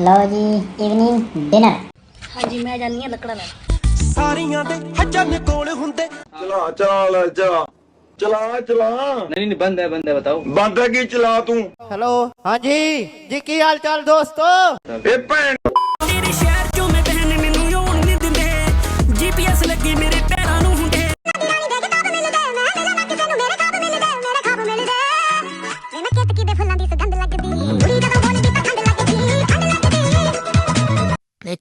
ਲਓ ਜੀ evening dinner ਹਾਂਜੀ ਮੈਂ ਜਾਨੀ ਆ ਲੱਕੜਾ ਲੈ ਸਾਰੀਆਂ ਦੇ ਹਜਨ ਕੋਲ ਹੁੰਦੇ। ਚਲਾ ਚਲਾ ਚਲਾ ਚਲਾ ਚਲਾ। ਨਹੀਂ ਨਹੀਂ ਬੰਦ ਹੈ ਬੰਦ ਹੈ ਬਤਾਓ। ਬੰਦ ਹੈ ਕੀ ਚਲਾ ਤੂੰ? ਹੈਲੋ ਹਾਂਜੀ। ਜੀ ਕੀ ਹਾਲ ਚਾਲ ਦੋਸਤੋ? ਇਹ ਭੈਣ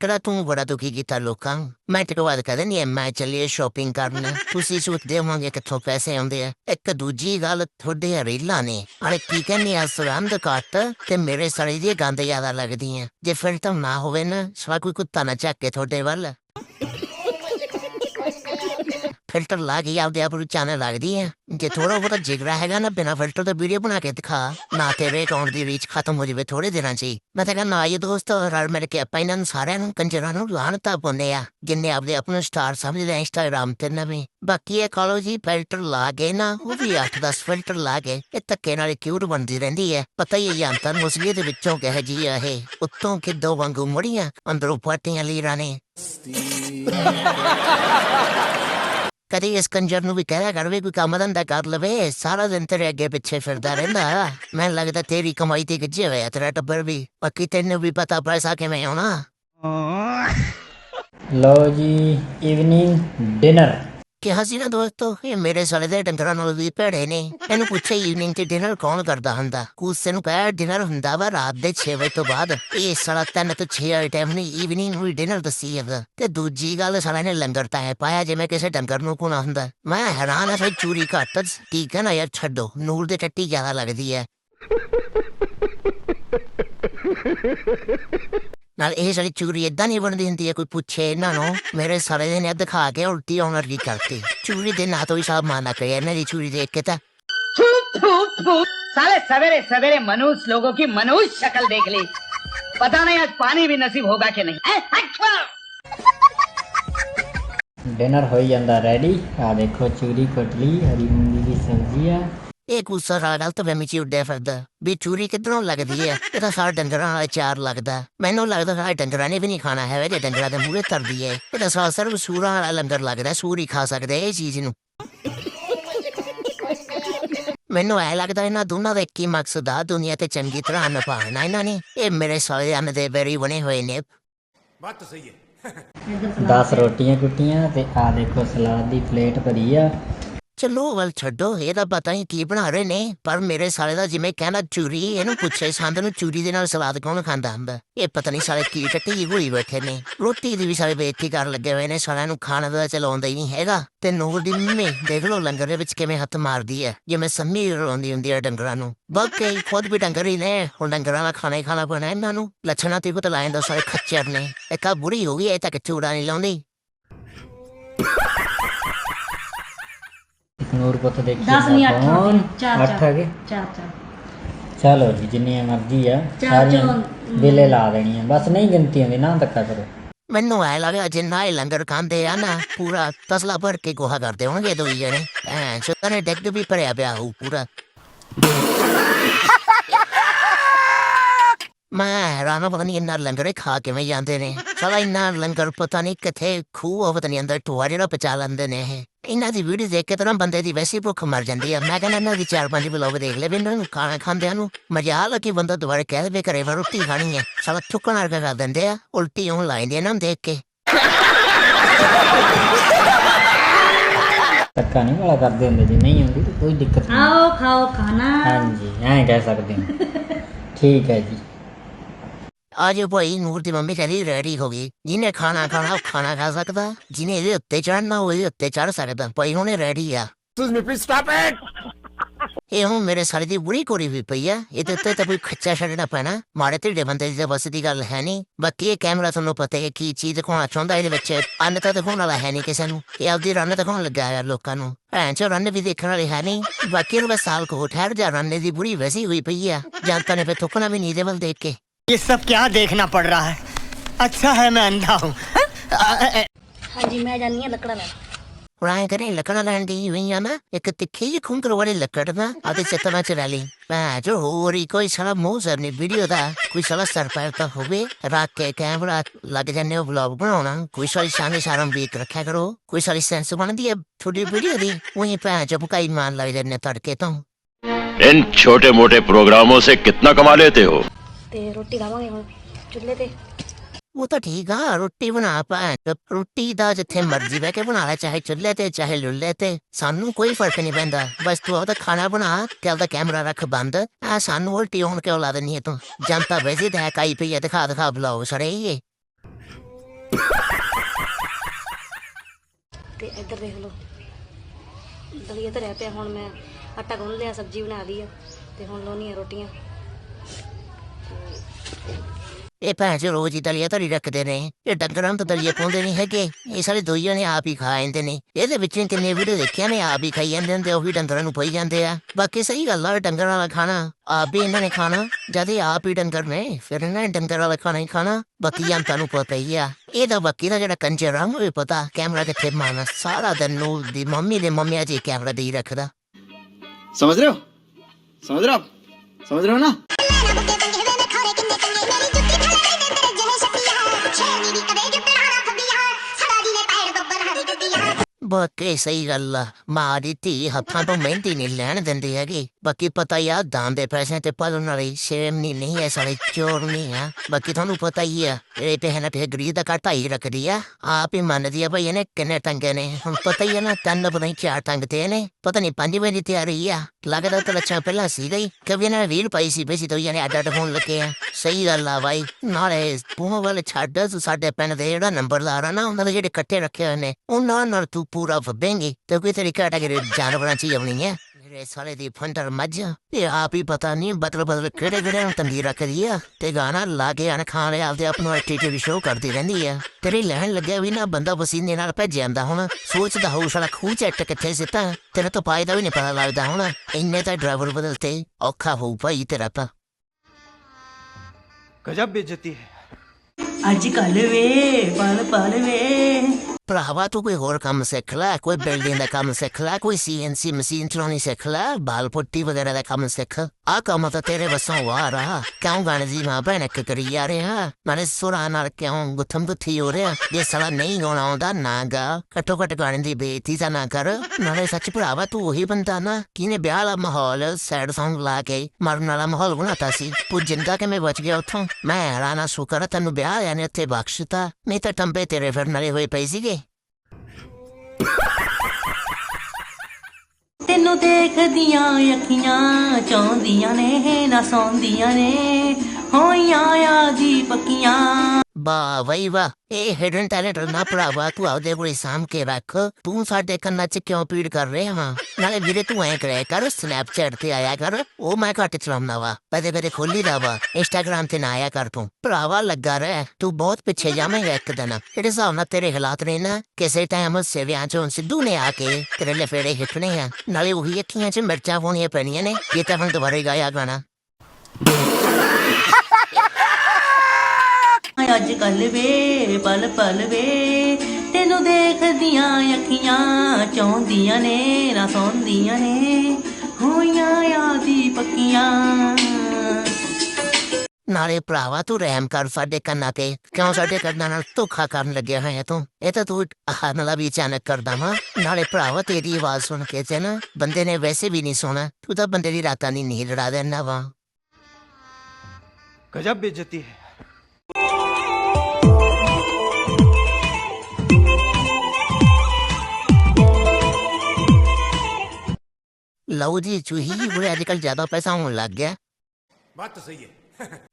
ਨਿਕਲਾ ਤੂੰ ਬੜਾ ਦੁਖੀ ਕੀਤਾ ਲੋਕਾਂ। ਮੈਂ ਤੇ ਬਾਅਦ ਕਦੇ ਨਹੀਂ ਮੈਂ ਚੱਲੀਏ ਸ਼ਾਪਿੰਗ ਕਰਨ ਤੁਸੀਂ ਸੋਚਦੇ ਹੋਵੋਗੇ ਕਿੱਥੋਂ ਪੈਸੇ ਆਉਂਦੇ ਆ ਇੱਕ ਦੂਜੀ ਗੱਲ ਤੁਹਾਡੇ ਰੀਲਾਂ ਨੇ ਅਰੇ ਕੀ ਕਹਿੰਦੇ ਆ ਸੁਰੰਦ ਕੱਟ ਤੇ ਮੇਰੇ ਸੜੀ ਦੀ ਗੰਦ ਜ਼ਿਆਦਾ ਲੱਗਦੀਆਂ ਜੇ ਫਿਰ ਤਾਂ ਨਾ ਹੋਵੇ ਨਾ ਸਵਾ ਕੋਈ ਕੁੱਤਾ ਨਾ ਚੱਕ ਕੇ ਤੁਹਾਡੇ ਵੱਲ ਫਿਲਟਰ ਲਾ ਕੇ ਆਪਦੇ ਆਪ ਨੂੰ ਚਾਨਣ ਲੱਗਦੀ ਹੈ ਜੇ ਥੋੜਾ ਬਹੁਤਾ ਜਿਗਰਾ ਹੈਗਾ ਨਾ, ਬਿਨਾ ਫਿਲਟਰ ਤੋਂ ਵੀਡੀਓ ਬਣਾ ਕੇ ਦਿਖਾ। ਨਾ ਤੇਰੇ ਅਕਾਊਂਟ ਦੀ ਰੀਚ ਖਤਮ ਹੋ ਜਾਵੇ ਥੋੜੇ ਦਿਨਾਂ 'ਚ ਹੀ। ਮੈਂ ਤਾਂ ਕਹਿੰਦਾ ਇਹ ਦੋਸਤ, ਰਲ ਮਿਲ ਕੇ ਆਪਾਂ ਇਹਨਾਂ ਨੂੰ ਸਾਰਿਆਂ ਨੂੰ, ਕੰਜਰਾਂ ਨੂੰ ਲਾਹਨਤਾ ਪਾਉਂਦੇ ਆ, ਜਿੰਨੇ ਆਪਦੇ ਆਪ ਨੂੰ ਸਟਾਰ ਸਮਝਦੇ ਆ ਇੰਸਟਾਗ੍ਰਾਮ ਤੇ ਨਵੇਂ। ਬਾਕੀ ਇਹ ਕਾਲੋ ਜੀ, ਫਿਲਟਰ ਲਾ ਕੇ ਨਾ, ਉਹ ਵੀ 8-10 ਫਿਲਟਰ ਲਾ ਕੇ, ਇਹ ਧੱਕੇ ਨਾਲ ਕਿਊਟ ਬਣਦੀ ਰਹਿੰਦੀ ਹੈ ਪਤਾ ਹੀ ਹੈ ਜਨਤਾ ਮੁਸਲੀ ਦੇ ਵਿੱਚੋਂ ਕਹੇ ਜੀ ਆ ਇਹ। ਉੱਤੋਂ ਕਿੱਦੋਂ ਵਾਂਗੂ ਮੜੀਆਂ, ਅੰਦਰੋਂ ਪਾਟੀਆਂ ਲੀਰਾਂ ਨੇ। ਕਦੀ ਇਸ ਕੰਜਰ ਨੂੰ ਵੀ ਕਹਿਆ ਕਰ ਵੀ ਕੋਈ ਕੰਮ ਧੰਦਾ ਕਰ ਲਵੇ, ਸਾਰਾ ਦਿਨ ਤੇਰੇ ਅੱਗੇ ਪਿੱਛੇ ਫਿਰਦਾ ਰਹਿੰਦਾ। ਆ ਮੈਨੂੰ ਲੱਗਦਾ ਤੇਰੀ ਕਮਾਈ ਤੇ ਗਿੱਜੇ ਹੋਇਆ ਤੇਰਾ ਟੱਬਰ ਵੀ, ਬਾਕੀ ਤੈਨੂੰ ਵੀ ਪਤਾ ਪੈਸਾ ਕਿਵੇਂ ਆਉਣਾ। ਲਓ ਜੀ ਇਵਨਿੰਗ ਡਿਨਰ ਕਿਹਾ ਸੀ ਨਾ ਦੋਸਤੋ, ਇਹ ਮੇਰੇ ਸਾਲੇ ਦੇ ਡੰਗਰਾਂ ਨਾਲ ਵੀ ਭੇੜੇ ਨੇ। ਇਹਨੂੰ ਪੁੱਛੇ ਈਵਨਿੰਗ ਤੇ ਡਿਨਰ ਕੌਣ ਕਰਦਾ ਹੁੰਦਾ? ਕੂਸੇ ਨੂੰ ਕਹਿਆ ਡਿਨਰ ਹੁੰਦਾ ਵਾ ਰਾਤ ਦੇ 6 ਵਜੇ ਤੋਂ ਬਾਅਦ। ਇਹ ਸਾਲਾ ਤਿੰਨ ਤੋਂ 6 ਵਾਲੇ ਟਾਈਮ ਈਵਨਿੰਗ ਵੀ ਡਿਨਰ ਦੱਸੀ ਹੈਗਾ ਤੇ ਦੂਜੀ ਗੱਲ ਸਾਲਾ ਨੇ ਲੰਗਰ ਤਾਂ ਹੈ ਪਾਇਆ ਜਿਵੇਂ ਕਿਸੇ ਡੰਗਰ ਨੂੰ ਕੋਣਾ ਹੁੰਦਾ। ਮੈਂ ਹੈਰਾਨ ਆ ਫਿਰ ਚੂਰੀ ਘੱਟ ਠੀਕ ਹੈ ਨਾ ਯਾਰ, ਛੱਡੋ। ਨੂਰ ਦੇ ਟੱਟੀ ਜ਼ਿਆਦਾ ਲੱਗਦੀ ਹੈ ਨਾਲ ਇਹ ਸਾਡੀ ਚੂਰੀ ਇਦਾਂ ਨਹੀਂ ਬਣਦੀ ਹੁੰਦੀ ਹੈ ਕੋਈ ਪੁੱਛੇ ਇਹਨਾਂ ਨੂੰ ਮੇਰੇ ਸਾਰੇ ਦੇ ਨੇ ਦਿਖਾ ਕੇ ਉਲਟੀ ਆਉਣ ਵਰਗੀ ਕਰਤੀ ਚੂਰੀ ਦੇ ਨਾਂ ਤੋਂ ਹੀ ਸਾਬ ਮਾਨਾ ਕਰਿਆ ਇਹਨਾਂ ਦੀ ਚੂਰੀ ਦੇਖ ਕੇ ਤਾਂ साले सवेरे सवेरे मनुष्य लोगों की मनुष्य शक्ल देख ली पता नहीं आज पानी भी नसीब होगा कि नहीं हैं? अच्छा! ਡਿਨਰ ਹੋਈ ਜਾਂਦਾ ਰੈਡੀ ਆ ਦੇਖੋ ਚੂਰੀ ਕੁਟਲੀ ਹਰੀ ਮੂੰਗੀ ਦੀ ਸਬਜ਼ੀ ਆ ਇਹ ਗੁੱਸਾ ਸਾਰਾ ਗਲਤ ਫਹਿਮੀ ਚ ਉੱਡਿਆ ਫਿਰਦਾ। ਵੀ ਚੂਰੀ ਕਿੱਧਰੋਂ ਲੱਗਦੀ ਹੈ ਇਹ ਤਾਂ ਸਾਰਾ ਡੰਗਰਾਂ ਨਾਲ ਚਾਰ ਲੱਗਦਾ। ਮੈਨੂੰ ਲੱਗਦਾ ਸਾਰੇ ਡੰਗਰਾਂ ਨੇ ਵੀ ਨਹੀਂ ਖਾਣਾ ਹੈ ਜੇ ਡੰਗਰਾਂ ਦੇ ਮੂਹਰੇ ਤਰਦੀ ਹੈ ਇਹ ਤਾਂ ਸਾਰਾ ਸਿਰਫ ਸੂਰਾਂ ਵਾਲਾ ਲੰਗਰ ਲੱਗਦਾ ਸੂਰ ਹੀ ਖਾ ਸਕਦੇ ਇਹ ਚੀਜ਼ ਨੂੰ। ਮੈਨੂੰ ਐ ਲੱਗਦਾ ਇਹਨਾਂ ਦੋਨਾਂ ਦਾ ਇੱਕ ਹੀ ਮਕਸਦ ਆ ਦੁਨੀਆ ਤੇ ਚੰਗੀ ਤਰ੍ਹਾਂ ਨਪਾਣਾ ਇਹਨਾਂ ਨੇ। ਇਹ ਮੇਰੇ ਸਾਰੇ ਅੰਨ ਦੇ ਬੇਰੀ ਬਣੇ ਹੋਏ ਨੇ। 10 ਰੋਟੀਆਂ ਕੁੱਟੀਆਂ ਤੇ ਆ ਦੇਖੋ ਸਲਾਦ ਦੀ ਪਲੇਟ ਭਰੀ ਆ। ਚਲੋ ਵੱਲ ਛੱਡੋ ਇਹਦਾ ਪਤਾ ਹੀ ਕੀ ਬਣਾ ਰਹੇ ਨੇ, ਪਰ ਮੇਰੇ ਸਾਲੇ ਦਾ ਜਿਵੇਂ ਕਹਿੰਦਾ ਚੂਰੀ, ਇਹਨੂੰ ਪੁੱਛੇ ਸੰਦ ਨੂੰ ਚੂਰੀ ਦੇ ਨਾਲ ਸਲਾਦ ਕੌਣ ਖਾਂਦਾ? ਹੁੰਦਾ ਇਹ ਪਤਾ ਨਹੀਂ ਸਾਲੇ ਕੀ ਟੱਟੀ ਹੋਈ ਬੈਠੇ ਨੇ। ਰੋਟੀ ਦੀ ਵੀ ਸਾਰੇ ਬੇਇੱਜ਼ਤੀ ਕਰਨ ਲੱਗੇ ਹੋਏ ਨੇ, ਸਾਲਿਆਂ ਨੂੰ ਖਾਣਾ ਦਾ ਚਲਾਉਂਦਾ ਹੀ ਨਹੀਂ ਹੈਗਾ। ਤੇ ਨੂਰ ਦੀ ਮੰਮੀ, ਦੇਖ ਲੋ ਲੰਗਰ ਦੇ ਵਿੱਚ ਕਿਵੇਂ ਹੱਥ ਮਾਰਦੀ ਹੈ, ਜਿਵੇਂ ਸੰਮੀ ਰੋਂਦੀ ਹੁੰਦੀ ਹੈ ਡੰਗਰਾਂ ਨੂੰ। ਬਾਕੀ ਖੁਦ ਵੀ ਡੰਗਰ ਹੀ ਨੇ, ਹੁਣ ਡੰਗਰਾਂ ਦਾ ਖਾਣਾ ਹੀ ਖਾਣਾ ਪੈਣਾ ਇਹਨਾਂ ਨੂੰ। ਲੱਛਣਾ ਤੇ ਪਤਾ ਲਾਇਨ ਦਾ ਸਾਰੇ ਖੱਚਰ ਨੇ। ਇੱਕ ਆ ਬੁੜੀ ਹੋ ਗਈ, ਇਹ ਤਾਂ ਕਿੱਥੇ ਉਡਾ ਨਹੀਂ ਲਾਉਂਦੀ? ਨੂਰ ਪੁੱਤ ਦੇਖੀ 10 ਨਹੀਂ 8 ਕੌਣ? ਚਾਰ ਅੱਠ ਹੈਗੇ ਚਾਰ। ਚਾਰ ਚਲੋ ਜੀ ਜਿੰਨੀਆਂ ਮਰਜ਼ੀ ਆ ਚਾਰ ਸਾਰੀਆਂ ਬਿੱਲੇ ਲਾ ਦੇਣੀਆਂ। ਬਸ ਨਹੀਂ ਗਿਣਤੀ ਹੁੰਦੀ ਨਾ ਧੱਕਾ ਕਰੋ। ਮੈਨੂੰ ਐ ਲੱਗਦਾ ਜਿੰਨਾ ਇਹ ਲੰਗਰ ਖਾਂਦੇ ਆ ਨਾ ਪੂਰਾ ਤਸਲਾ ਭਰ ਕੇ ਗੋਹਾ ਕਰਦੇ ਹੋਣਗੇ ਦੋ ਜਣੇ। ਐ ਸੁਤਾ ਨੇ ਡੈਕ ਵੀ ਭਰਿਆ ਪਿਆ ਹੋਊ ਪੂਰਾ। ਮੈਂ ਹੈਰਾਨ ਹਾਂ, ਪਤਾ ਨਹੀਂ ਇੰਨਾ ਲੰਗਰ ਇਹ ਖਾ ਕਿਵੇਂ ਜਾਂਦੇ ਨੇ ਸਾਲਾ ਇੰਨਾ ਲੰਗਰ ਪਤਾ ਨਹੀਂ ਕਿੱਥੇ ਖੂਹ ਉਹ ਪਤਾ ਨਹੀਂ ਅੰਦਰ ਟੋਆ ਜਿਹੜਾ ਪਚਾ ਲੈਂਦੇ ਨੇ ਇਹ ਇਹਨਾਂ ਦੀ ਵੀਡੀਓ ਦੇਖ ਕੇ ਤਾਂ ਨਾ ਬੰਦੇ ਦੀ ਵੈਸੀ ਭੁੱਖ ਮਰ ਜਾਂਦੀ ਆ ਮੈਂ ਕਹਿੰਦਾ ਇਹਨਾਂ ਦੀ ਚਾਰ ਪੰਜ ਬਲੌਗ ਦੇਖ ਲੈ ਵੀ ਇਹਨਾਂ ਨੂੰ ਖਾਣਾ ਖਾਂਦਿਆਂ ਨੂੰ ਮਜਾਲ ਆ ਕਿ ਬੰਦਾ ਦੁਬਾਰਾ ਕਹਿ ਦੇਵੇ ਘਰੇ ਵਾ ਰੋਟੀ ਖਾਣੀ ਹੈ ਸਾਲਾ ਚੁੱਕਣ ਵਰਗਾ ਕਰ ਦਿੰਦੇ ਆ ਉਲਟੀ ਉਹ ਲਾਈਂਦੇ ਇਹਨਾਂ ਨੂੰ ਦੇਖ ਕੇ ਧੱਕਾ ਨਹੀਂ ਵਾਲਾ ਕਰਦੇ ਹੁੰਦੇ ਜੀ ਨਹੀਂ ਹੁੰਦੀ ਤਾਂ ਕੋਈ ਦਿੱਕਤ ਨਹੀਂ आओ खाओ खाना ਹਾਂਜੀ ਐਂ ਕਹਿ ਸਕਦੇ ਹਾਂ ਠੀਕ ਹੈ ਜੀ ਅੱਜ ਭਾਈ ਨੂਰ ਦੀ ਮੰਮੀ ਕਹਿੰਦੀ ਰੈਡੀ ਹੋ ਗਈ। ਜਿਹਨੇ ਖਾਣਾ ਖਾਣਾ ਉਹ ਖਾਣਾ ਖਾ ਸਕਦਾ। ਜਿਹਨੇ ਇਹਦੇ ਉੱਤੇ ਚੜਨਾ ਉਹ ਇਹਦੇ ਉੱਤੇ ਚੜ ਸਕਦਾ। ਭਾਈ ਹੁਣੇ ਰੈਡੀ ਆ। ਇਹ ਹੁਣ ਮੇਰੇ ਸਾਰੇ ਦੀ ਬੁਰੀ ਕੋਰੀ ਵੀ ਪਈ ਆ। ਇਹਦੇ ਉੱਤੇ ਤਾਂ ਕੋਈ ਖੱਚਾ ਛੱਡਣਾ ਪੈਣਾ। ਮਾਰੇ ਢਿੱਡੇ ਬੰਦੇ ਦੀ ਬਸ ਦੀ ਗੱਲ ਹੈ ਨਹੀਂ। ਬਾਕੀ ਇਹ ਕੈਮਰਾ ਤੁਹਾਨੂੰ ਪਤਾ ਹੈ ਕੀ ਚੀਜ਼ ਦਿਖਾਉਣਾ ਚਾਹੁੰਦਾ ਇਹਦੇ ਵਿੱਚ। ਅੰਨ ਤਾਂ ਦਿਖਾਉਣ ਵਾਲਾ ਹੈ ਨਹੀਂ ਕਿਸੇ ਨੂੰ। ਇਹ ਆਪਦੀ ਰੰਨ ਦਿਖਾਉਣ ਲੱਗਾ ਹੈ ਲੋਕਾਂ ਨੂੰ। ਭੈਣ ਚੋ ਰੰਨ ਵੀ ਦੇਖਣ ਵਾਲੀ ਹੈ ਨਹੀਂ। ਬਾਕੀ ਨੂੰ ਬਸ ਸਾਲ ਕੋ ਠਹਿਰ ਜਾ। ਰੰਨੇ ਦੀ ਬੁਰੀ ਵੈਸੀ ਹੋਈ ਪਈ ਆ। ਜਨਤਾ ਨੇ ਫੇ ਥੁੱਕਣਾ ਵੀ ਨਹੀਂ ਦੇ ਵੱਲ ਦੇਖ ਕੇ। ये सब क्या देखना पड़ रहा है? अच्छा है मैं अंधा हूँ। हाँ? हाँ जी मैं जानी है लकड़ा लकड़ा एक खून चला ली। जो तो हो रही कोई वीडियो कोई तो रात के कैमरा लग जाने ब्लॉग बनाना। कोई सारी शान वीक रखा करो। कोई सारी सेंस दी थोड़ी वीडियो दी। वही मान लग जाने तड़के तो। इन छोटे मोटे प्रोग्रामों से कितना कमा लेते हो? ਤੇ ਰੋਟੀ ਲਾਵਾਂਗੇ ਹੁਣ ਚੁੱਲ੍ਹੇ ਤੇ। ਉਹ ਤਾਂ ਠੀਕ ਆ ਰੋਟੀ ਬਣਾ ਭੈਣ। ਰੋਟੀ ਦਾ ਜਿੱਥੇ ਮਰਜ਼ੀ ਬਹਿ ਕੇ ਬਣਾ ਲੈ ਚਾਹੇ ਚੁੱਲ੍ਹੇ ਤੇ ਚਾਹੇ ਲੁੱਲ੍ਹੇ ਤੇ। ਸਾਨੂੰ ਕੋਈ ਫ਼ਰਕ ਨਹੀਂ ਪੈਂਦਾ। ਬਸ ਤੂੰ ਉਹਦਾ ਖਾਣਾ ਬਣਾ ਤੇ ਉਹਦਾ ਕੈਮਰਾ ਰੱਖ ਬੰਦ। ਆ ਸਾਨੂੰ ਉਲਟੀ ਹੋਣ ਕਿਉਂ ਲਾ ਹੈ ਤੂੰ? ਜਨਤਾ ਵੈਸੇ ਤਾਂ ਕਾਈ ਪਈ ਹੈ ਦਿਖਾ ਦਿਖਾ ਬਲਾਓ ਸੜੇ ਇਹ। ਤੇ ਇੱਧਰ ਦੇਖ ਲਓ। ਦਲੀਆ ਧਰਿਆ ਪਿਆ ਹੁਣ ਮੈਂ ਆਟਾ ਗੁੰਨ ਲਿਆ ਸਬਜ਼ੀ ਬਣਾ ਲਈ ਆ। ਤੇ ਹੁਣ ਆ ਰੋਟੀਆਂ। ਇਹ ਭੈਣ ਚੋ ਰੋਜ਼ ਹੀ ਰੱਖਦੇ ਨੇ, ਇਹ ਡੰਗਰਾਂ ਨੂੰ ਤਾਂ ਪਾਉਂਦੇ ਨਹੀਂ ਹੈਗੇ, ਇਹ ਸਾਰੇ ਦੋਈਆਂ ਨੇ ਆਪ ਹੀ ਖਾ ਜਾਂਦੇ ਨੇ, ਇਹਦੇ ਵਿੱਚ ਕਿੰਨੇ ਵੀਡੀਓ ਦੇਖਿਆ ਨੇ, ਆਪ ਹੀ ਖਾਈ ਜਾਂਦੇ ਨੇ ਤੇ ਉਹੀ ਡੰਗਰਾਂ ਨੂੰ ਪਾਈ ਜਾਂਦੇ ਆ। ਬਾਕੀ ਸਹੀ ਗੱਲ ਆ, ਡੰਗਰਾਂ ਵਾਲਾ ਖਾਣਾ, ਆਪ ਵੀ ਇਹਨਾਂ ਨੇ ਖਾਣਾ, ਜਦ ਇਹ ਆਪ ਹੀ ਡੰਗਰ ਨੇ, ਫਿਰ ਇਹਨਾਂ ਨੇ ਡੰਗਰ ਵਾਲਾ ਖਾਣਾ ਹੀ ਖਾਣਾ, ਬਾਕੀ ਆਮ ਤੁਹਾਨੂੰ ਪਤਾ ਹੀ ਆ। ਇਹਦਾ ਬਾਕੀ ਦਾ ਜਿਹੜਾ ਕੰਜਰ ਰੰਗ ਵੀ ਪਤਾ, ਕੈਮਰਾ ਦੇ ਫੇਰ ਮਾਨਾ ਸਾਰਾ ਦਿਨ ਨੂੰ ਦੀ ਮੰਮੀ ਦੇ ਮੰਮਿਆ ਜੀ ਕੈਮਰਾ ਦੇ ਹੀ ਰੱਖਦਾ। ਸਮਝ ਰਹੇ ਹੋ? ਸਮਝ ਰਹੇ ਹੋ? ਸਮਝ ਰਹੇ ਹੋ ਨਾ? ਬਾਕੀ, ਸਹੀ ਗੱਲ ਆ। ਮਾਂ ਦੀ ਧੀ ਹੱਥਾਂ ਤੋਂ ਮਹਿੰਦੀ ਨਹੀਂ ਲੈਣ ਦਿੰਦੀ ਹੈਗੀ। ਬਾਕੀ ਪਤਾ ਹੀ ਆ, ਦਾਨ ਦੇ ਪੈਸੇ ਤੇ ਪਾਲਣ ਵਾਲੀ ਸ਼ੇਮ ਨਹੀਂ ਨਹੀਂ ਐ, ਸਾਲੇ ਚੋਰ ਨਹੀਂ ਆ। ਬਾਕੀ ਤੁਹਾਨੂੰ ਪਤਾ ਹੀ ਆ ਇਹ ਤੇ ਹੈ ਨਾ ਤੇ ਗਰੀਬ ਦਾ ਘਾਟਾ ਹੀ ਰੱਖਦੀ ਆ। ਆਪ ਹੀ ਮੰਨਦੀ ਆ ਭਈ ਇਹਨੇ ਕਿੰਨੇ ਟੰਗੇ ਨੇ। ਹੁਣ ਪਤਾ ਹੀ ਆ ਨਾ, ਤਿੰਨ ਪਤਾ ਨਹੀਂ ਚਾਰ ਟੰਗ ਤੇ ਨੇ। ਪਤਾ ਨਹੀਂ ਪੰਜ ਵਜੇ ਦੀ ਤਿਆਰੀ ਆ। ਲੱਗਦਾ ਤਾਂ ਲੱਛਾ ਪਹਿਲਾਂ ਸੀ ਗਈ ਕਵੀ ਨੇ ਵੀਰ ਪਾਈ ਸੀ ਬੇਸੀ ਤੋਂ ਇਹਨੇ ਅੱਡ ਅੱਡ ਫੋਨ ਲੱਗੇ ਆ। ਸਹੀ ਗੱਲ ਆ ਬਾਈ। ਨਾਲੇ ਤੂੰ ਵਾਲੇ ਛੱਡ ਤੂੰ ਸਾਡੇ ਪਿੰਡ ਦੇ ਜਿਹੜਾ ਨੰਬਰਦਾਰ ਆ ਨਾ, ਉਹਨਾਂ ਦੇ ਜਿਹੜੇ ਇਕੱਠੇ ਰੱਖੇ ਹੋਏ ਨੇ, ਉਹਨਾਂ ਨਾਲ ਤੂੰ ਪੂਰਾ ਫਬੇਂਗੀ ਤੇ ਕੋਈ ਤੇਰੀ ਕੈਟਾਗਰੀ ਜਾਨਵਰਾਂ ਚ ਹੀ ਆਉਣੀ ਹੈ ਮੇਰੇ ਸਾਲੇ ਦੀ ਫੰਡਰ ਮੱਝ ਇਹ ਆਪ ਹੀ ਪਤਾ ਨਹੀਂ ਬਦਲ ਬਦਲ ਕਿਹੜੇ ਕਿਹੜੇ ਨੂੰ ਤੰਗੀ ਰੱਖਦੀ ਆ ਤੇ ਗਾਣਾ ਲਾ ਕੇ ਅਣ ਖਾਣ ਲਿਆ ਆਪਦੇ ਆਪ ਨੂੰ ਐਟੀਟਿਊਡ ਸ਼ੋਅ ਕਰਦੀ ਰਹਿੰਦੀ ਆ ਤੇਰੇ ਲੈਣ ਲੱਗਿਆ ਵੀ ਨਾ ਬੰਦਾ ਪਸੀਨੇ ਨਾਲ ਭੱਜ ਜਾਂਦਾ ਹੁਣ ਸੋਚਦਾ ਹੋਊ ਸਾਲਾ ਖੂਹ ਚੱਟ ਕਿੱਥੇ ਸਿੱਟਾ ਤੇਰੇ ਤੋਂ ਪਾਇਦਾ ਵੀ ਨਹੀਂ ਪਤਾ ਲੱਗਦਾ ਹੁਣ ਇੰਨੇ ਤਾਂ ਡਰਾਈਵਰ ਬਦਲਤੇ ਔਖਾ ਹੋਊ ਭਾਈ ਤੇਰਾ ਤਾਂ गजब बेइज्जती है ਅੱਜ ਕੱਲ ਵੇ ਪਲ ਪਲ ਵੇ ਭਰਾਵਾ, ਤੂੰ ਕੋਈ ਹੋਰ ਕੰਮ ਸਿੱਖ ਲੈ, ਕੋਈ ਬਿਲਡਿੰਗ ਦਾ ਕੰਮ ਸਿੱਖ ਲੈ, ਕੋਈ ਸੀਐਨਸੀ ਮਸ਼ੀਨ ਚਲਾਉਣੀ ਸਿੱਖ ਲੈ, ਬਾਲ ਪੁੱਟੀ ਵਗੈਰਾ ਦਾ ਕੰਮ ਸਿੱਖ। ਆ ਕੰਮ ਤਾਂ ਤੇਰੇ ਵੱਸੋਂ ਆ ਰਹਾ ਕਿਉਂ ਗਾਣੇ ਦੀ ਮਾਂ ਭੈਣ ਇੱਕ ਕਰੀ ਜਾ ਰਿਹਾ ਨਾਲੇ ਸੁਰਾਂ ਨਾਲ ਕਿਉਂ ਗੁੱਥਮ ਗੁੱਥੀ ਹੋ ਰਿਹਾ ਜੇ ਸਾਲਾ ਨਹੀਂ ਗਾਉਣਾ ਆਉਂਦਾ ਨਾ ਗਾ ਘੱਟੋ ਘੱਟ ਗਾਣੇ ਦੀ ਬੇਇੱਜ਼ਤੀ ਤਾਂ ਨਾ ਕਰ ਨਾਲੇ ਸੱਚ ਭਰਾਵਾ ਤੂੰ ਉਹੀ ਬੰਦਾ ਨਾ ਕਿਨੇ ਵਿਆਹ ਵਾਲਾ ਤੈਨੂੰ ਦੇਖਦੀਆਂ ਅੱਖੀਆਂ ਚਾਹੁੰਦੀਆਂ ਨੇ ਨਾ ਸੌਂਦੀਆਂ ਨੇ। ਹੋਈਆਂ ਆ ਜੀ ਪੱਕੀਆਂ। ਵਾਹ ਵਈ, ਵਾਹ। ਇਹ ਹਿਡਨ ਟੈਲੈਂਟ ਨਾ ਭਰਾਵਾ, ਤੂੰ ਆਪਦੇ ਕੋਲੇ ਸਾਂਭ ਕੇ ਰੱਖ। ਤੂੰ ਸਾਡੇ ਕੰਨਾਂ 'ਚ ਕਿਉਂ ਪੀੜ ਕਰ ਰਿਹਾ ਹਾਂ ਨਾਲੇ ਵੀਰੇ, ਤੂੰ ਐ ਕਰਿਆ ਕਰ ਸਨੈਪਚੈਟ ਤੇ ਆਇਆ ਕਰ। ਉਹ ਮੈਂ ਘੱਟ ਚਲਾਉਣਾ ਵਾ। ਕਦੇ ਕਦੇ ਖੋਲੀ ਦਾ ਵਾ। ਇੰਸਟਾਗ੍ਰਾਮ ਤੇ ਨਾ ਆਇਆ ਕਰ ਤੂੰ। ਭਰਾਵਾ, ਲੱਗਾ ਰਹਿ। ਤੂੰ ਬਹੁਤ ਪਿੱਛੇ ਜਾਵੇਂਗਾ ਇੱਕ ਦਿਨ। ਜਿਹੜੇ ਹਿਸਾਬ ਨਾਲ ਤੇਰੇ ਹਾਲਾਤ ਨੇ ਨਾ, ਕਿਸੇ ਟਾਈਮ ਸਿਵਿਆਂ ਚੋਂ ਸਿੱਧੂ ਨੇ ਆ ਕੇ ਤੇਰੇ ਲਫੇੜੇ ਹਿੱਟਣੇ ਆ। ਨਾਲੇ ਉਹੀ ਅੱਖੀਆਂ 'ਚ ਮਿਰਚਾਂ ਪਾਉਣੀਆਂ ਪੈਣੀਆਂ ਨੇ। ਇਹ ਤਾਂ ਹੁਣ ਦੁਬਾਰੇ ਗਾਇਆ ਗਾਣਾ। ਅੱਜ ਕੱਲ ਵੇ ਪਲ ਪਲ ਵੇ। ਤੈਨੂੰ ਦੇਖਦੀਆਂ ਅੱਖੀਆਂ ਚਾਹੁੰਦੀਆਂ ਨੇ ਨਾ ਸੌਂਦੀਆਂ ਨੇ। ਹੋਈਆਂ ਆਦੀ ਪੱਕੀਆਂ। ਨਾਲੇ ਭਰਾਵਾ ਤੂੰ ਰਹਿਮ ਕਰ ਸਾਡੇ ਕੰਨਾਂ ਤੇ। ਕਿਉਂ ਸਾਡੇ ਕੰਨਾਂ ਨਾਲ ਧੋਖਾ ਕਰਨ ਲੱਗਿਆ ਹੋਇਆ ਤੂੰ? ਇਹ ਤਾਂ ਤੂੰ ਹਾਨਲਾ ਵੀ ਅਚਾਨਕ ਕਰਦਾ ਵਾ। ਨਾਲੇ ਭਰਾਵਾ ਤੇਰੀ ਆਵਾਜ਼ ਸੁਣ ਕੇ ਤੇ ਨਾ ਬੰਦੇ ਨੇ ਵੈਸੇ ਵੀ ਨਹੀਂ ਸੁਣਾ। ਤੂੰ ਤਾਂ ਬੰਦੇ ਦੀ ਰਾਤਾਂ ਦੀ ਨੀਂਦ ਲੜਾ ਦੇਣਾ ਵਾ। ਗਜਬ ਬੇਇੱਜ਼ਤੀ ਹੈ। लो जी चूही बुरे आजकल ज़्यादा पैसा होने लग गया। बात तो सही है।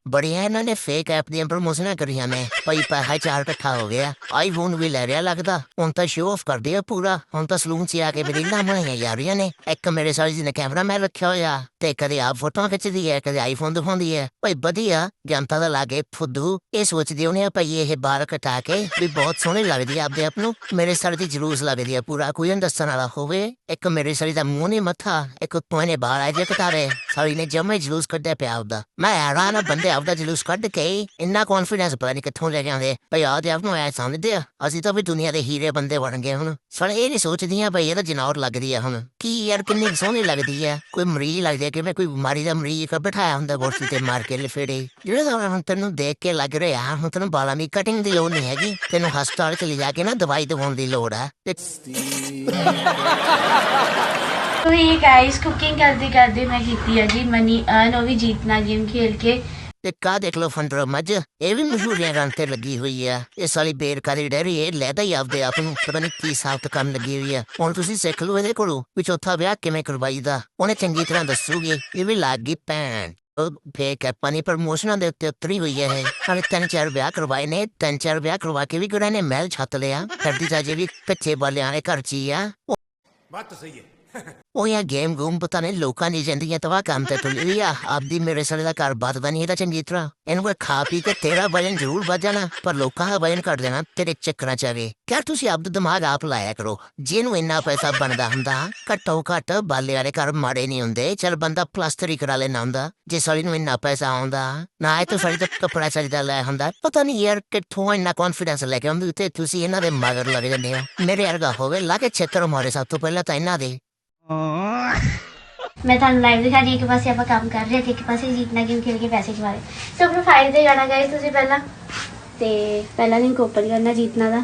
ਬੜੀਆਂ ਇਹਨਾਂ ਨੇ ਫੇਕ ਐਪ ਦੀਆਂ ਪ੍ਰਮੋਸ਼ਨਾਂ ਕਰੀਆਂ ਨੇ ਭਾਈ ਪੈਸਾ ਚਾਰ ਇਕੱਠਾ ਹੋ ਗਿਆ ਆਈਫੋਨ ਵੀ ਲੈ ਰਿਆ ਲੱਗਦਾ ਹੁਣ ਤਾਂ ਸ਼ੋਅ ਆਫ ਕਰਦੇ ਆ ਪੂਰਾ ਹੁਣ ਤਾਂ ਸਲੂਨ 'ਚ ਆ ਕੇ ਬਰੀਲਾ ਬਣਾਈਆਂ ਜਾ ਰਹੀਆਂ ਨੇ ਇੱਕ ਮੇਰੇ ਸਾਲੀ ਜੀ ਨੇ ਕੈਮਰਾ ਮੈਂ ਰੱਖਿਆ ਹੋਇਆ ਤੇ ਕਦੇ ਆਪ ਫੋਟੋਆਂ ਖਿੱਚਦੀ ਹੈ ਕਦੇ ਆਈਫੋਨ ਦਿਖਾਉਂਦੀ ਹੈ ਭਾਈ ਵਧੀਆ ਜਨਤਾ ਦਾ ਲਾਗੇ ਫੁੱਦੂ ਇਹ ਸੋਚਦੇ ਹੋਣੇ ਆ ਭਾਈ ਇਹ ਬਾਲ ਕਟਾ ਕੇ ਵੀ ਬਹੁਤ ਸੋਹਣੀ ਲੱਗਦੀ ਆ ਆਪਦੇ ਆਪ ਨੂੰ ਮੇਰੇ ਸਾਲੀ ਦੀ ਜਲੂਸ ਲੱਗਦੀ ਆ ਪੂਰਾ ਕੋਈ ਨਾ ਦੱਸਣ ਵਾਲਾ ਹੋਵੇ ਇੱਕ ਮੇਰੇ ਸਾਲੀ ਦਾ ਮੂੰਹ ਨਹੀਂ ਮੱਥਾ ਇੱਕ ਤੋਨੇ ਬਾਲ ਆ ਜੇ ਕਟਾਰੇ ਸਾਲੀ ਜਮੇ ਜਲੂਸ ਕੱਢਿਆ ਪਿਆ ਉਹਦਾ ਮੈਂ ਹੈਰਾਨ ਨਾ ਬੰਦੇ ਆਪਦਾ ਜਲੂਸ ਕੱਢ ਕੇ ਇੰਨਾ ਕੌਨਫੀਡੈਂਸ ਪਤਾ ਨਹੀਂ ਕਿੱਥੋਂ ਲੈ ਕੇ ਭਈ ਆ ਤੇ ਆਪ ਨੂੰ ਐ ਸਮਝਦੇ ਆ ਅਸੀਂ ਤਾਂ ਵੀ ਦੁਨੀਆ ਦੇ ਹੀਰੇ ਬੰਦੇ ਬਣ ਗਏ ਹੁਣ ਸਣ ਇਹ ਨਹੀਂ ਸੋਚਦੀਆਂ ਭਈ ਇਹ ਤਾਂ ਜਨੌਰ ਲੱਗਦੀ ਆ ਹੁਣ ਕੀ ਯਾਰ ਕਿੰਨੀ ਸੋਹਣੀ ਲੱਗਦੀ ਆ ਕੋਈ ਮਰੀਜ਼ ਲੱਗਦੀ ਕਿ ਮੈਂ ਕੋਈ ਬਿਮਾਰੀ ਦਾ ਮਰੀਜ਼ ਕਰ ਬਿਠਾਇਆ ਹੁੰਦਾ ਕੁਰਸੀ ਤੇ ਮਾਰ ਕੇ ਲਫੇੜੇ ਜਿਹੜਾ ਤਾਂ ਹੁਣ ਤੈਨੂੰ ਦੇਖ ਕੇ ਲੱਗ ਰਿਹਾ ਹੁਣ ਤੈਨੂੰ ਬਾਲਾਂ ਦੀ ਕਟਿੰਗ ਦੀ ਲੋੜ ਨਹੀਂ ਹੈਗੀ ਤੈਨੂੰ ਹਸਪਤਾਲ ਚ ਲਿਜਾ ਕੇ ਨਾ ਦਵਾਈ ਦਵਾਉਣ ਦੀ ਲੋੜ ਆ ਤੇ ਸੋ ਹੀ ਕੁਕਿੰਗ ਕਰਦੀ ਕਰਦੀ ਮੈਂ ਕੀਤੀ ਹੈ ਜੀ ਮਨੀ ਅਰਨ ਉਹ ਵੀ ਜੀਤਨਾ ਗੇਮ ਖੇਲ ਕੇ। ਤੇ ਕਾ ਦੇਖ ਲੋ ਫੰਡਰ ਮੱਝ ਇਹ ਵੀ ਮਸ਼ਹੂਰੀਆਂ ਰਾਂ ਤੇ ਲੱਗੀ ਹੋਈ ਆ। ਇਹ ਸਾਲੀ ਬੇਰਕਾਰੀ ਡੈਰੀ ਇਹ ਲੈਦਾ ਹੀ ਆਪਦੇ ਆਪ ਨੂੰ ਪਤਾ ਨਹੀਂ ਕੀ ਹਿਸਾਬ ਤੋਂ ਲੱਗੀ ਹੋਈ ਆ। ਹੁਣ ਤੁਸੀਂ ਸਿੱਖ ਲਓ ਇਹਦੇ ਕੋਲੋਂ ਵੀ ਚੌਥਾ ਵਿਆਹ ਕਿਵੇਂ ਕਰਵਾਈਦਾ। ਉਹਨੇ ਚੰਗੀ ਤਰ੍ਹਾਂ ਦੱਸੂਗੀ ਇਹ ਵੀ ਲੱਗ ਗਈ ਭੈਣ। ਉਹ ਫੇਕ ਹੈ ਪਾਣੀ ਪ੍ਰਮੋਸ਼ਨਾਂ ਦੇ ਉੱਤੇ ਉਤਰੀ ਹੋਈ ਹੈ ਹਣੇ ਤਿੰਨ ਚਾਰ ਵਿਆਹ ਕਰਵਾਏ ਨੇ ਤਿੰਨ ਚਾਰ ਵਿਆਹ ਕਰਵਾ ਕੇ ਵੀ ਗੁਰਾਂ ਨੇ ਮਹਿਲ ਛੱਤ ਲਿਆ। ਕਰਦੀ ਜਾਜੇ ਵੀ ਪਿੱਛੇ ਵਾਲਿਆਂ ਦੇ ਘਰ ਚ ਹੀ ਆ। ਬਾਤ ਸਹੀ ਹੈ ਉਹ ਯਾ ਗੇਮ ਗੂਮ ਪਤਾ ਨਹੀਂ ਲੋਕਾਂ ਦੀ ਜ਼ਿੰਦਗੀਆਂ ਤਵਾ ਕੰਮ ਤੇ ਤੁਲੀ ਆ। ਆਪਦੀ ਮੇਰੇ ਸਾਲੇ ਦਾ ਘਰ ਬਦਦਾ ਨਹੀਂ ਇਹਦਾ ਚੰਗੀ ਤਰ੍ਹਾਂ। ਇਹਨੂੰ ਕੋਈ ਖਾ ਪੀ ਕੇ ਤੇਰਾ ਵਜਨ ਜ਼ਰੂਰ ਵੱਧ ਜਾਣਾ, ਪਰ ਲੋਕਾਂ ਦਾ ਵਜਨ ਘਟ ਦੇਣਾ ਤੇਰੇ ਚੱਕਰਾਂ ਚ ਆਵੇ ਕਿਆ ਤੁਸੀਂ ਆਪਦਾ ਦਿਮਾਗ ਆਪ ਲਾਇਆ ਕਰੋ। ਜਿਹਨੂੰ ਇੰਨਾ ਪੈਸਾ ਬਣਦਾ ਹੁੰਦਾ, ਘੱਟੋ ਘੱਟ ਬਾਲੇ ਵਾਲੇ ਘਰ ਮਾੜੇ ਨਹੀਂ ਹੁੰਦੇ। ਚਲ ਬੰਦਾ ਪਲਾਸਟਰ ਹੀ ਕਰਾ ਲੈਣਾ ਹੁੰਦਾ, ਜੇ ਸਾਲੀ ਨੂੰ ਇੰਨਾ ਪੈਸਾ ਆਉਂਦਾ। ਨਾ ਇਹ ਤਾਂ ਸਾਲੀ ਤਾਂ ਕੱਪੜਾ ਚਾਹੀਦਾ ਲੈ ਹੁੰਦਾ। ਪਤਾ ਨਹੀਂ ਯਾਰ ਕਿੱਥੋਂ ਇੰਨਾ ਕੌਨਫੀਡੈਂਸ ਲੈ ਕੇ ਆਉਂਦੇ, ਤੇ ਤੁਸੀਂ ਇਹਨਾਂ ਦੇ ਮਗਰ ਲੱਗ ਜਾਂਦੇ ਹੋ। ਮੇਰੇ ਵਰਗਾ ਹੋਵੇ, ਲਾ ਕੇ ਛੇਤਰ ਮਾਰੇ ਸਭ ਤੋਂ ਪਹਿਲਾਂ ਤਾਂ ਇਹਨਾਂ ਦੇ। ਮੈਂ ਤੁਹਾਨੂੰ ਲਾਈਵ ਦਿਖਾ ਰਹੀ ਇੱਕ ਪਾਸੇ ਆਪਾਂ ਕੰਮ ਕਰ ਰਹੇ ਤੇ ਇੱਕ ਪਾਸੇ ਜੀਤਨਾ ਗੇਮ ਖੇਡ ਕੇ ਪੈਸੇ ਕਮਾ ਰਹੇ। ਸੋ ਪ੍ਰੋਫਾਈਲ ਤੇ ਜਾਣਾ ਗਾਇਸ ਤੁਸੀਂ ਪਹਿਲਾਂ। ਤੇ ਪਹਿਲਾਂ ਲਿੰਕ ਓਪਨ ਕਰਨਾ ਜੀਤਨਾ ਦਾ।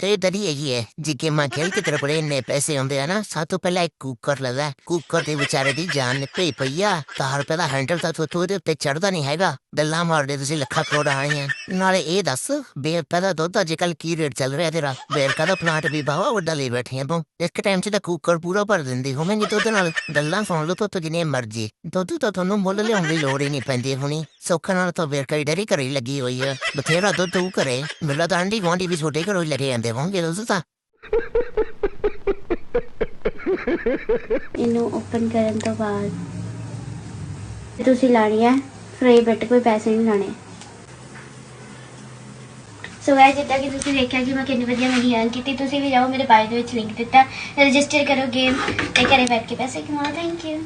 ਤੇ ਦਰੀ ਇਹੀ ਹੈ ਜੀ ਕਿ ਮੈਂ ਖੇਲ ਕੇ ਤੇਰੇ ਕੋਲ ਇੰਨੇ ਪੈਸੇ ਆਉਂਦੇ ਆ ਨਾ ਸਭ ਤੋਂ ਪਹਿਲਾਂ ਇੱਕ ਕੁੱਕਰ ਲੈਦਾ ਕੁੱਕਰ ਦੇ ਵਿਚਾਰੇ ਦੀ ਜਾਨ ਨਿਕਲੀ ਪਈ ਆ ਤਾਂ ਰੁਪਏ ਦਾ ਹੈਂਡਲ ਤਾਂ ਤੂੰ ਉਹਦੇ ਉੱਤੇ ਚੜਦਾ ਨਹੀਂ ਹੈਗਾ ਗੱਲਾਂ ਮਾਰਦੇ ਤੁਸੀਂ ਲੱਖਾਂ ਕਰੋੜ ਆਏ ਆ ਨਾਲੇ ਇਹ ਦੱਸ ਬੇਰਕਾ ਦਾ ਦੁੱਧ ਅੱਜ ਕੱਲ ਕੀ ਰੇਟ ਚੱਲ ਰਿਹਾ ਤੇਰਾ ਬੇਰਕਾ ਦਾ ਪਲਾਂਟ ਵੀ ਬਾਵਾ ਵੱਡਾ ਲਈ ਬੈਠੇ ਆ ਤੂੰ ਇੱਕ ਟਾਈਮ 'ਚ ਤਾਂ ਕੁੱਕਰ ਪੂਰਾ ਭਰ ਦਿੰਦੀ ਹੋਵੇਂਗੀ ਦੁੱਧ ਨਾਲ ਗੱਲਾਂ ਸੁਣ ਲਓ ਤਾਂ ਜਿੰਨੇ ਮਰਜ਼ੀ ਦੁੱਧ ਤਾਂ ਤੁਹਾਨੂੰ ਮੁੱਲ ਲਿਆਉਣ ਦੀ ਲੋੜ ਹੀ ਨਹੀਂ ਪੈਂਦੀ ਹੁਣੀ ਸੌਖਾ ਨਾਲ ਤਾਂ ਬੇਰਕਾ ਦੀ ਡੈਰੀ ਘਰੇ ਹੀ ਲੱਗੀ ਹੋਈ ਆ ਬਥੇਰਾ ਦੁੱਧ ਤੂੰ ਘਰੇ ਮਿਲਦਾ ਤਾਂ ਆਂਢੀ ਗੁਆਂਢੀ ਵੀ ਛੋਟੇ ਘਰੋਂ ਹੀ ਲੈ ਕੇ ਆਂਦੇ ਹੋਣਗੇ ਦੁੱਧ ਤਾਂ ਇਹਨੂੰ ਓਪਨ ਕਰਨ ਤੋਂ ਬਾਅਦ ਤੁਸੀਂ ਲਾਣੀ ਹੈ ਫ੍ਰੀ ਬੈਟ ਕੋਈ ਪੈਸੇ ਨਹੀਂ ਲਾਣੇ ਸੋ ਗਾਇਸ ਜਿੱਦਾਂ ਕਿ ਤੁਸੀਂ ਦੇਖਿਆ ਕਿ ਮੈਂ ਕਿੰਨੀ ਵਧੀਆ ਮੇਰੀ ਅਰਨ ਕੀਤੀ ਤੁਸੀਂ ਵੀ ਜਾਓ ਮੇਰੇ ਬਾਇਓ ਦੇ ਵਿੱਚ ਲਿੰਕ ਦਿੱਤਾ ਰਜਿਸਟਰ ਕਰੋ ਗੇਮ ਤੇ ਘਰੇ ਬੈਠ ਕੇ ਪੈਸੇ ਕਮਾਓ ਥੈਂਕ ਯੂ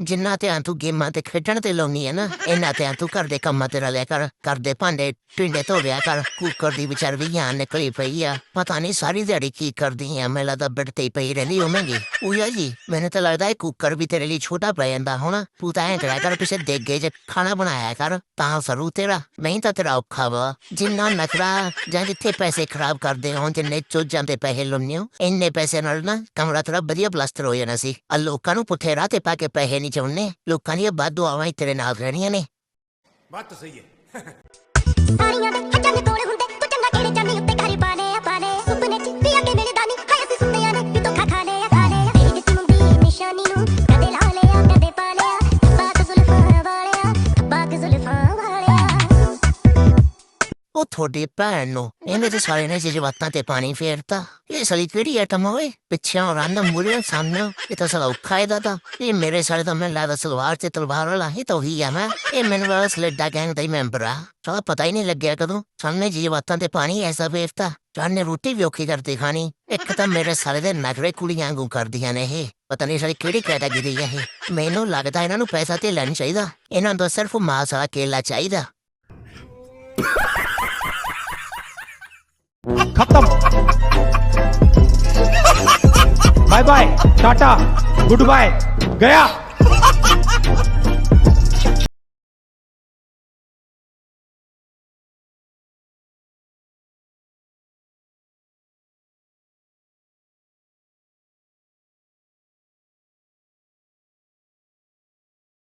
ਜਿੰਨਾ ਧਿਆਨ ਤੂੰ ਗੇਮਾਂ ਤੇ ਖੇਡਣ ਤੇ ਲਾਉਣੀ ਹੈ ਨਾ, ਇੰਨਾ ਧਿਆਨ ਤੂੰ ਘਰ ਦੇ ਕੰਮਾਂ ਤੇ ਰਲਿਆ ਕਰ, ਘਰ ਦੇ ਭਾਂਡੇ ਟਿੰਡੇ ਧੋਵਿਆ ਕਰ, ਕੁੱਕਰ ਦੀ ਵਿਚਾਰ ਵੀ ਜਾਨ ਨਿਕਲੀ ਪਈ ਆ। ਪਤਾ ਨਹੀਂ ਸਾਰੀ ਦਿਹਾੜੀ ਕੀ ਕਰਦੀ ਆ, ਮੈਂ ਲੱਗਦਾ ਬੈੱਡ ਤੇ ਹੀ ਪਈ ਰਹਿੰਦੀ ਹੋਵੇਂਗੀ। ਉਇਆ ਜੀ, ਮੈਨੂੰ ਤਾਂ ਲੱਗਦਾ ਇਹ ਕੁੱਕਰ ਵੀ ਤੇਰੇ ਲਈ ਛੋਟਾ ਪੈ ਜਾਂਦਾ ਹੁਣ। ਤੂੰ ਤਾਂ ਐਂ ਕਰਿਆ ਕਰ, ਪਿੱਛੇ ਦੇਗੇ ਜੇ ਖਾਣਾ ਬਣਾਇਆ ਕਰ, ਤਾਂ ਸਰੂ ਤੇਰਾ ਨਹੀਂ ਤਾਂ ਤੇਰਾ ਔਖਾ ਵਾ। ਜਿੰਨਾ ਨਖਰਾ, ਜਾਂ ਜਿੱਥੇ ਪੈਸੇ ਖਰਾਬ ਕਰਦੇ ਹੋ ਜਿੰਨੇ ਚੋਜਾਂ ਤੇ ਪੈਸੇ ਲਾਉਂਦੇ ਹੋ, ਇੰਨੇ ਪੈਸੇ ਨਾਲ ਨਾ ਕਮਰਾ ਤੇਰਾ ਵਧੀਆ ਪਲਾਸਟਰ ਹੋ ਜਾਣਾ ਸੀ। ਆ ਲੋਕਾਂ ਨੂੰ ਪੁੱਠੇ ਰਾਹ ਤੇ ਪਾ ਕੇ ਪੈਸੇ ਦੇਣੀ ਚਾਹੁੰਨੇ ਲੋਕਾਂ ਦੀਆਂ ਬਾਦੂ ਆਵਾਂ ਤੇਰੇ ਨਾਲ ਰਹਿਣੀਆਂ ਨੇ। ਬਾਤ ਸਹੀ ਹੈ। ਸਾਰੀਆਂ ਦੇ ਹੱਥਾਂ ਤੋੜੇ ਹੁੰਦੇ ਉਹ ਤੁਹਾਡੀ ਭੈਣ ਨੂੰ। ਇਹਨੇ ਤੇ ਸਾਰੇ ਨੇ ਜਜ਼ਬਾਤਾਂ ਤੇ ਪਾਣੀ ਫੇਰਤਾ। ਇਹ ਸਲੀ ਕਿਹੜੀ ਐਟਮ ਹੋਏ ਪਿੱਛੇ ਰੰਨ ਮੁਰਿਆਂ ਸਾਹਮਣੇ। ਇਹ ਤਾਂ ਸਲਾ ਔਖਾ ਇਹਦਾ ਤਾਂ। ਇਹ ਮੇਰੇ ਸਾਰੇ ਤਾਂ ਮੈਂ ਲਾਦਾ ਸਲਵਾਰ ਤੇ ਤਲਵਾਰ ਵਾਲਾ। ਹੀ ਤਾਂ ਉਹੀ ਆ ਮੈਂ। ਇਹ ਮੈਨੂੰ ਵਾਲਾ ਸਲੇਡਾ ਗੈਂਗ ਦਾ ਹੀ ਮੈਂਬਰ ਆ। ਸਾਲਾ ਪਤਾ ਹੀ ਨਹੀਂ ਲੱਗਿਆ ਕਦੋਂ ਸਾਹਮਣੇ ਜਜ਼ਬਾਤਾਂ ਤੇ ਪਾਣੀ ਐਸਾ ਫੇਰਤਾ। ਨੇ ਰੋਟੀ ਵੀ ਔਖੀ ਕਰਦੀ ਖਾਣੀ। ਇੱਕ ਤਾਂ ਮੇਰੇ ਸਾਰੇ ਦੇ ਨਖਰੇ ਕੁੜੀਆਂ ਵਾਂਗੂ ਕਰਦੀਆਂ ਨੇ ਇਹ। ਪਤਾ ਨਹੀਂ ਸਾਲੀ ਕਿਹੜੀ ਕੈਟਾਗਰੀ ਹੈ ਇਹ। ਮੈਨੂੰ ਲੱਗਦਾ ਇਹਨਾਂ ਨੂੰ ਪੈਸਾ ਤੇ ਲੈਣਾ ਚਾਹੀਦਾ। ਇਹਨਾਂ ਦਾ ਸਿਰਫ ਮਾਸ ਵਾਲਾ ਕੇਲਾ ਚਾਹੀਦਾ। bye bye tata goodbye गया